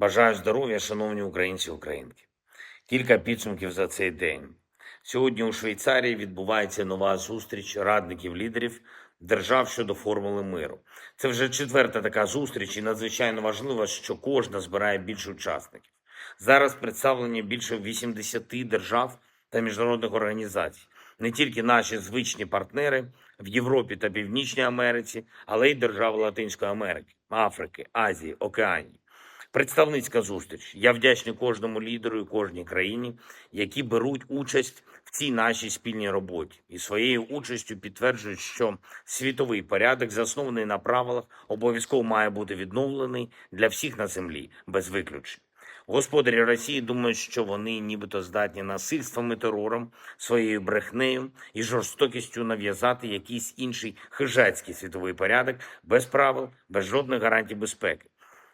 Бажаю здоров'я, шановні українці українки. Кілька підсумків за цей день. Сьогодні у Швейцарії відбувається нова зустріч радників лідерів держав щодо формули миру. Це вже четверта така зустріч, і надзвичайно важливо, що кожна збирає більше учасників. Зараз представлені більше 80 держав та міжнародних організацій, не тільки наші звичні партнери в Європі та Північній Америці, але й держави Латинської Америки, Африки, Азії, Океанії. Представницька зустріч. Я вдячний кожному лідеру і кожній країні, які беруть участь в цій нашій спільній роботі, і своєю участю підтверджують, що світовий порядок, заснований на правилах, обов'язково має бути відновлений для всіх на землі без виключень. Господарі Росії думають, що вони нібито здатні насильством і терором, своєю брехнею і жорстокістю нав'язати якийсь інший хижацький світовий порядок без правил, без жодних гарантій безпеки.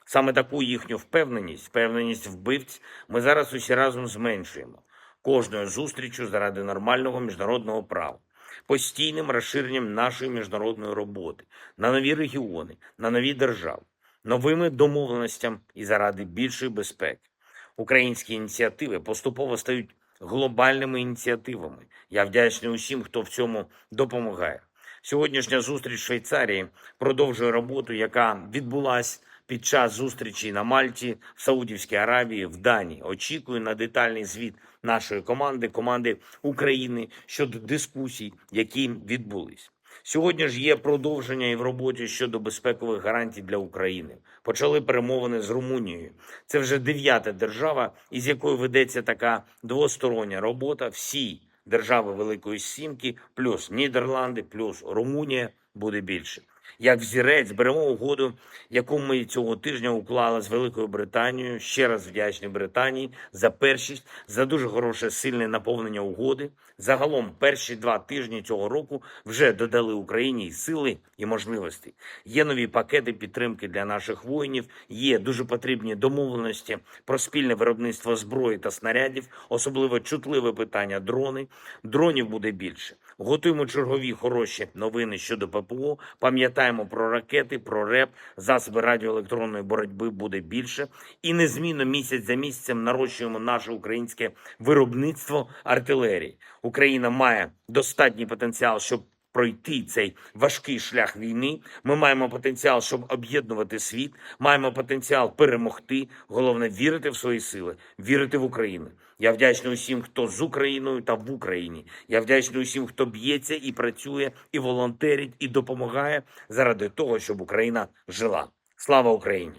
Саме таку їхню впевненість, впевненість вбивць, ми зараз усі разом зменшуємо кожною зустрічю заради нормального міжнародного права, постійним розширенням нашої міжнародної роботи на нові регіони, на нові держави, новими домовленостями і заради більшої безпеки. Українські ініціативи поступово стають глобальними ініціативами. Я вдячний усім, хто в цьому допомагає. Сьогоднішня зустріч в Швейцарії продовжує роботу, яка відбулась під час зустрічі на Мальті, в Саудівській Аравії, в Данії. Очікую на детальний звіт нашої команди, команди України щодо дискусій, які відбулись. Сьогодні ж є продовження і в роботі щодо безпекових гарантій для України. Почали перемовини з Румунією. Це вже дев'ята держава, із якою ведеться така двостороння робота. Всі держави Великої Сімки, плюс Нідерланди, плюс Румунія буде більше. Як взірець беремо угоду, яку ми цього тижня уклали з Великою Британією. Ще раз вдячні Британії за першість, за дуже хороше сильне наповнення угоди. Загалом перші два тижні цього року вже додали Україні і сили і можливості. Є нові пакети підтримки для наших воїнів. Є дуже потрібні домовленості про спільне виробництво зброї та снарядів, особливо чутливе питання дрони. Дронів буде більше. Готуємо чергові хороші новини щодо ППО. Пам'ятаємо про ракети, про РЕП, засоби радіоелектронної боротьби буде більше. І незмінно місяць за місяцем нарощуємо наше українське виробництво артилерії. Україна має достатній потенціал, щоб пройти цей важкий шлях війни. Ми маємо потенціал, щоб об'єднувати світ. Маємо потенціал перемогти. Головне вірити в свої сили, вірити в Україну. Я вдячний усім, хто з Україною та в Україні. Я вдячний усім, хто б'ється і працює, і волонтерить, і допомагає заради того, щоб Україна жила. Слава Україні!